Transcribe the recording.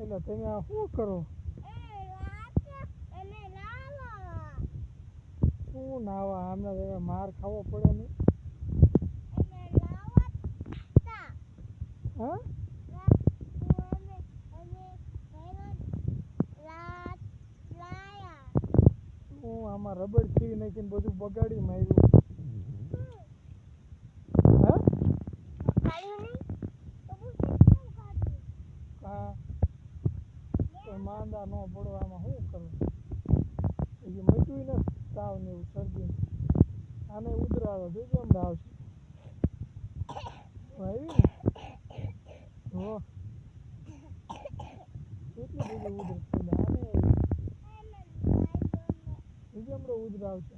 એટલે તમે આ શું કરો? શું નાવા? આમને તમે માર ખાવો પડે નહીં. હા? હું આમાં રબડ ખીરી નાખીને બધું બગાડી માર્યું. હા. હા માંદા ન પડવામાં શું કરવું? એ મટ્યું ને તાવ ને એવું શરદી આને ઉધરાવે જોજો હમણાં આવશે આવી ને? જો. કેટલી બધી ઉધરસ આને જોજો હમણાં ઉધરાવશે